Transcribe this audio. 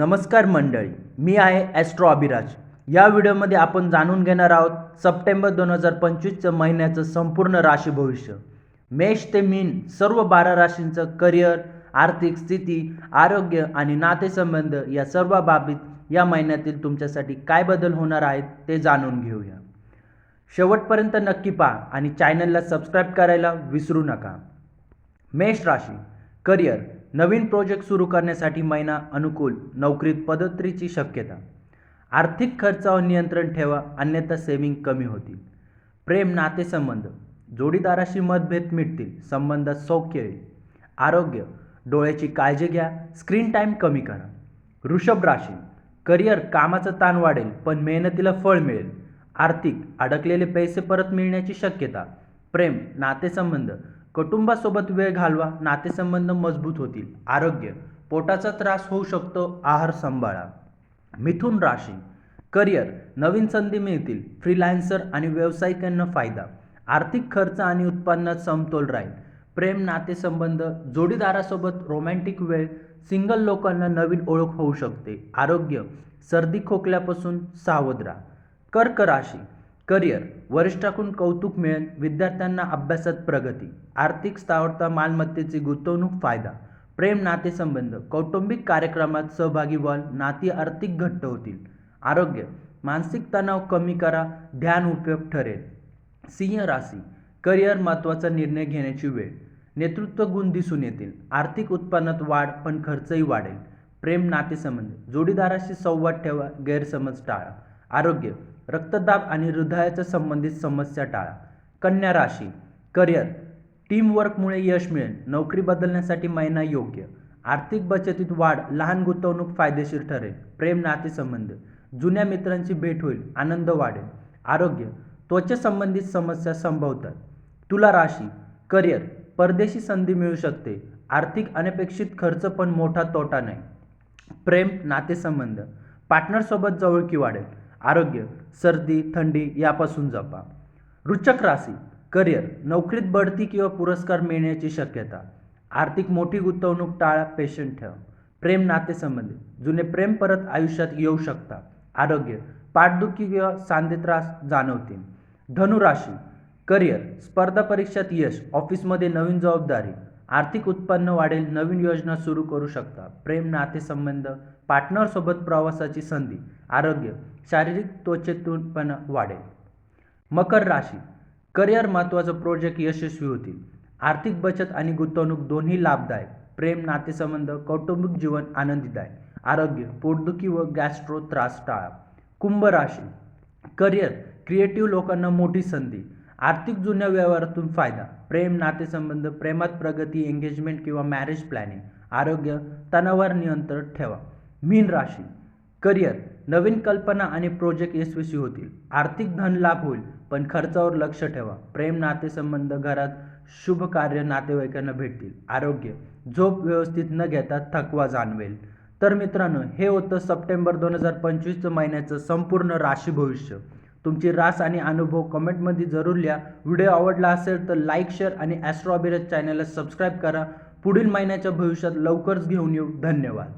नमस्कार मंडळी मी आहे ॲस्ट्रो अभिराज या व्हिडिओमध्ये आपण जाणून घेणार आहोत सप्टेंबर दोन हजार पंचवीसचं महिन्याचं संपूर्ण राशी भविष्य. मेष ते मीन सर्व बारा राशींचं करिअर आर्थिक स्थिती आरोग्य आणि नातेसंबंध या सर्व बाबीत या महिन्यातील तुमच्यासाठी काय बदल होणार आहेत ते जाणून घेऊया. शेवटपर्यंत नक्की पहा आणि चॅनलला सबस्क्राईब करायला विसरू नका. मेष राशी करिअर नवीन प्रोजेक्ट सुरू करण्यासाठी महिना अनुकूल नोकरीत पदोत्तरीची शक्यता. आर्थिक खर्चावर नियंत्रण ठेवा अन्यथा सेविंग कमी होतील. प्रेम नातेसंबंध. जोडीदाराशी मतभेद मिटतील संबंधात सौख्य येईल. आरोग्य. डोळ्याची काळजी घ्या स्क्रीन टाईम कमी करा. वृषभ राशी. करिअर कामाचा ताण वाढेल पण मेहनतीला फळ मिळेल. आर्थिक अडकलेले पैसे परत मिळण्याची शक्यता. प्रेम नातेसंबंध. कुटुंबासोबत वेळ घालवा नातेसंबंध मजबूत होतील आरोग्य पोटाचा त्रास होऊ शकतो आहार सांभाळा. मिथुन राशी करिअर नवीन संधी मिळतील फ्रीलान्सर आणि व्यावसायिकांना फायदा. आर्थिक खर्च आणि उत्पन्नात समतोल राहील. प्रेम नातेसंबंध जोडीदारासोबत रोमॅन्टिक वेळ सिंगल लोकांना नवीन ओळख होऊ शकते. आरोग्य सर्दी खोकल्यापासून सावध राहा. कर्क राशी करिअर वरिष्ठाकडून कौतुक मिळेल विद्यार्थ्यांना अभ्यासात प्रगती आर्थिक स्थावरता मालमत्तेची गुंतवणूक फायदा प्रेम नातेसंबंध कौटुंबिक कार्यक्रमात सहभागी व्हाल नाती आर्थिक घट्ट होतील. आरोग्य मानसिक तणाव कमी करा ध्यान उपयोग ठरेल. सिंह राशी करिअर महत्त्वाचा निर्णय घेण्याची वेळ. नेतृत्व गुण दिसून येतील. आर्थिक उत्पन्नात वाढ पण खर्चही वाढेल. प्रेम नातेसंबंध जोडीदाराशी संवाद ठेवा गैरसमज टाळा. आरोग्य रक्तदाब आणि हृदयाच्या संबंधित समस्या टाळा. कन्या राशी करिअर टीमवर्कमुळे यश मिळेल नोकरी बदलण्यासाठी महिना योग्य आर्थिक बचतीत वाढ लहान गुंतवणूक फायदेशीर ठरेल प्रेम नातेसंबंध जुन्या मित्रांची भेट होईल आनंद वाढेल आरोग्य त्वचेसंबंधित समस्या संभवतात. तुला राशी करिअर परदेशी संधी मिळू शकते आर्थिक अनपेक्षित खर्च पण मोठा तोटा नाही. प्रेम नातेसंबंध पार्टनरसोबत जवळकी वाढेल आरोग्य सर्दी थंडी यापासून जपा. रुचक राशी करिअर नोकरीत बढती किंवा पुरस्कार मिळण्याची शक्यता. आर्थिक मोठी गुंतवणूक टाळा पेशंट ठेवा. प्रेम नातेसंबंधी. जुने प्रेम परत आयुष्यात येऊ शकता. आरोग्य पाठदुखी किंवा सांधे त्रास जाणवतील. धनुराशी करिअर स्पर्धा परीक्षात यश ऑफिसमध्ये नवीन जबाबदारी. आर्थिक उत्पन्न वाढेल नवीन योजना सुरू करू शकता. प्रेम नातेसंबंध पार्टनरसोबत प्रवासाची संधी आरोग्य शारीरिक त्वचेतून वाढेल. मकर राशी करिअर महत्त्वाचं प्रोजेक्ट यशस्वी होतील. आर्थिक बचत आणि गुंतवणूक दोन्ही लाभदायक. प्रेम नातेसंबंध कौटुंबिक जीवन आनंदीदायक. आरोग्य पोटदुखी व गॅस्ट्रो त्रास टाळा. कुंभ राशी करिअर क्रिएटिव्ह लोकांना मोठी संधी. आर्थिक जुन्या व्यवहारातून फायदा प्रेम नातेसंबंध प्रेमात प्रगती एंगेजमेंट किंवा मॅरेज प्लॅनिंग आरोग्य तणावावर नियंत्रण ठेवा. मीन राशी करिअर नवीन कल्पना आणि प्रोजेक्ट यशस्वी होतील. आर्थिक धन लाभ होईल पण खर्चावर लक्ष ठेवा. प्रेम नातेसंबंध घरात शुभ कार्य नातेवाईकांना भेटतील. आरोग्य झोप व्यवस्थित न घेता थकवा जाणवेल. तर मित्रांनो हे होतं सप्टेंबर दोन हजार पंचवीसचं महिन्याचं संपूर्ण राशी भविष्य. तुमची रास आणि अनुभव कमेंटमध्ये जरूर लिहा. व्हिडिओ आवडला असेल तर लाईक शेअर आणि ॲस्ट्रॉबेरज चॅनलला सबस्क्राईब करा. पुढील महिन्याच्या भविष्यात लवकरच घेऊन येऊ. धन्यवाद.